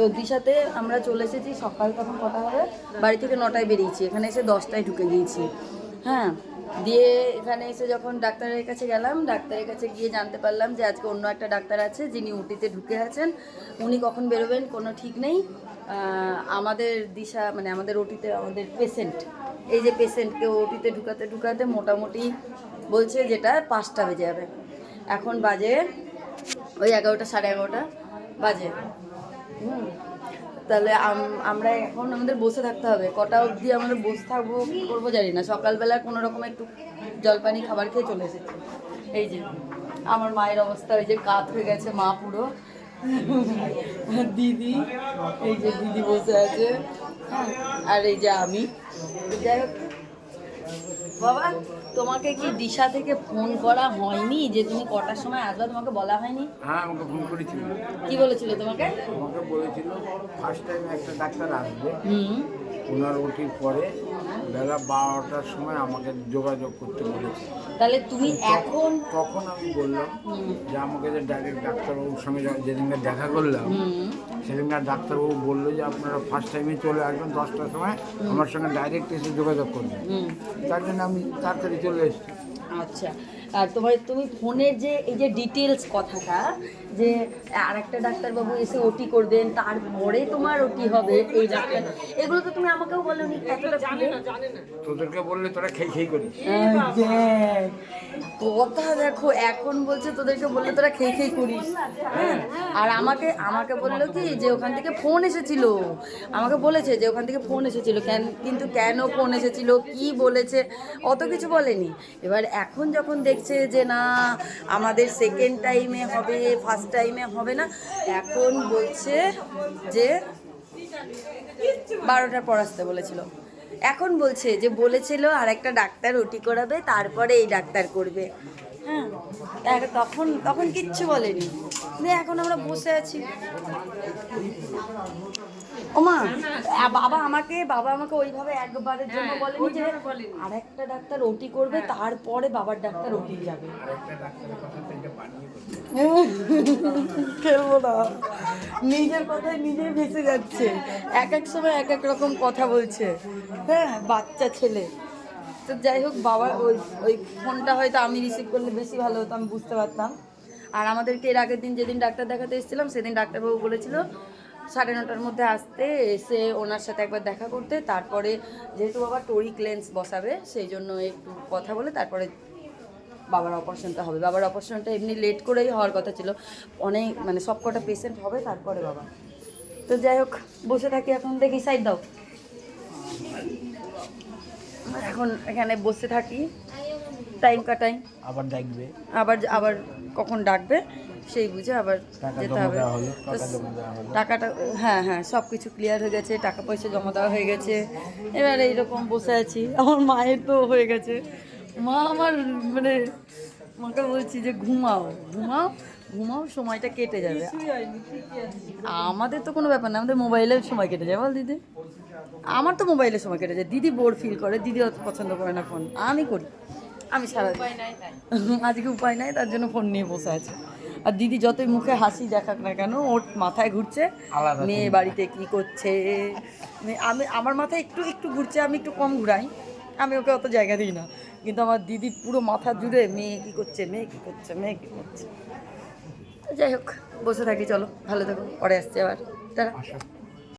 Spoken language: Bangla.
তো দিশাতে আমরা চলে এসেছি, সকাল তখন কটা হবে। বাড়ি থেকে নটায় বেরিয়েছি, এখানে এসে দশটায় ঢুকে গিয়েছি। হ্যাঁ দিয়ে এখানে এসে যখন ডাক্তারের কাছে গেলাম, ডাক্তারের কাছে গিয়ে জানতে পারলাম যে আজকে অন্য একটা ডাক্তার আছে যিনি উটিতে ঢুকে আছেন। উনি কখন বেরোবেন কোনো ঠিক নেই। আমাদের দিশা মানে আমাদের ওটিতে আমাদের পেশেন্ট এই যে পেশেন্টকে ওটিতে ঢুকাতে ঢুকাতে মোটামুটি বলছে যেটা পাঁচটা বেজে যাবে। এখন বাজে ওই এগারোটা, সাড়ে এগারোটা বাজে। তাহলে আম- আমরা এখন আমাদের বসে থাকতে হবে। কটা অবধি আমাদের বসে থাকব, কী করব জানি না। সকালবেলা কোনো রকম একটু জলপানি খাবার খেয়ে চলে এসেছি। এই যে, আমার মায়ের অবস্থা ওই যে কাত হয়ে গেছে মা পুরো। দিদি, এই যে দিদি বসে আছে। আর এই যে আমি। যাই হোক, বাবা। তোমাকে কি দিশা থেকে ফোন করা হয়নি যে তুমি কটার সময় আসবে? তোমাকে বলা হয়নি? হ্যাঁ আমাকে ফোন করেছিল। কি বলেছিল তোমাকে? আমাকে বলেছিল ফার্স্ট টাইম একটা ডাক্তার আসবে। হুম। ওনার ওটির পরে বেলা বারোটার সময় আমাকে যোগাযোগ করতে বলেছে। তাহলে তুমি এখন তখন আমি বললাম যে আমাকে যে ডাইরেক্ট ডাক্তারবাবুর সঙ্গে যেদিনকে দেখা করলাম হুম সেদিনকার ডাক্তারবাবু বলল যে আপনারা ফার্স্ট টাইমে চলে আসবেন দশটার সময় আমার সঙ্গে ডাইরেক্ট এসে যোগাযোগ করবেন হুম। তার জন্য আমি তাড়াতাড়ি চলে এসেছি। আচ্ছা। আর তোমার তুমি ফোনের যে এই যে ডিটেলস কথাটা যে আর একটা ডাক্তারবাবু এসে ওটি করবেন তারপরে তোমার ওটি হবে এই ডাক্তার এগুলো তো তুমি আমাকেও বলোনি এতটা জানে না তোদেরকে বললে তোরা খেয়ে খেয়ে করিস। কথা দেখো, এখন বলছে তোদেরকে বললে তোরা খেয়ে খেয়ে করিস হ্যাঁ? আর আমাকে আমাকে বলল কি যে ওখান থেকে ফোন এসেছিল। আমাকে বলেছে যে ওখান থেকে ফোন এসেছিল। কেন, কিন্তু কেন ফোন এসেছিল? কি বলেছে? অত কিছু বলেনি। এবার এখন যখন দেখছে যে না, আমাদের সেকেন্ড টাইমে হবে ফার্স্ট টাইমে হবে না, এখন বলছে যে বারোটার পর আসতে বলেছিল। এখন বলছে যে বলেছিল আর একটা ডাক্তার ওটি করাবে, তারপরে এই ডাক্তার করবে। হ্যাঁ তখন তখন কিচ্ছু বলেনি। এখন আমরা বসে আছি। ওমা বাবা আমাকে বাবা আমাকে ওইভাবে একবারের জন্য বলেনি যে আর একটা ডাক্তার ওটি করবে তারপরে বাবার ডাক্তার ওটি যাবে। খেলব না। নিজের কথায় নিজেই ভেসে যাচ্ছে। এক এক সময় এক এক রকম কথা বলছে। হ্যাঁ বাচ্চা ছেলে। তো যাই হোক বাবা ওই ওই ফোনটা হয়তো আমি রিসিভ করলে বেশি ভালো হতো আমি বুঝতে পারতাম। আর আমাদেরকে এর আগের দিন যেদিন ডাক্তার দেখাতে এসেছিলাম সেদিন ডাক্তারবাবু বলেছিল সাড়ে নটার মধ্যে আসতে এসে ওনার সাথে একবার দেখা করতে তারপরে যেহেতু বাবা টোরিক লেন্স বসাবে সেই জন্য একটু কথা বলে তারপরে বাবার অপারেশনটা হবে। বাবার অপারেশনটা এমনি লেট করেই হওয়ার কথা ছিল। অনেক মানে সব কটা পেশেন্ট হবে তারপরে বাবা। তো যাই হোক বসে থাকি এখন। দেখি সাইড দাও। এখন এখানে বসে থাকি। টাইম কাটাই। আবার দেখবে। আবার আবার কখন ডাকবে? সেই বুঝে আবার যেতে হবে। টাকাটা হ্যাঁ হ্যাঁ সব কিছু ক্লিয়ার হয়ে গেছে টাকা পয়সা জমা দেওয়া হয়ে গেছে। এবার এইরকম বসে আছি। আমার মায়ের তো হয়ে গেছে। মা আমার মানে মাকে বলছি যে ঘুমাও ঘুমাও ঘুমাও সময়টা কেটে যাবে। আমাদের তো কোনো ব্যাপার না আমাদের মোবাইলের সময় কেটে যায় বল দিদি। আমার তো মোবাইলের সময় কেটে যায়। দিদি বোর ফিল করে দিদি অত পছন্দ করে না ফোন আমি করি। আমি সারা আজকে উপায় নাই তার জন্য ফোন নিয়ে বসে আছে। আর দিদি যতই মুখে হাসি দেখাক না কেন ওর মাথায় ঘুরছে মেয়ে বাড়িতে কি করছে আমি আমার মাথায় একটু একটু ঘুরছে আমি একটু কম ঘুরাই। আমি ওকে অত জায়গা দিই না। কিন্তু আমার দিদি পুরো মাথা জুড়ে মেয়ে কি করছে মেয়ে কি করছে মেয়ে কি করছে। যাই হোক বসে থাকি চলো ভালো থাকো পরে আসছে আবার। তারা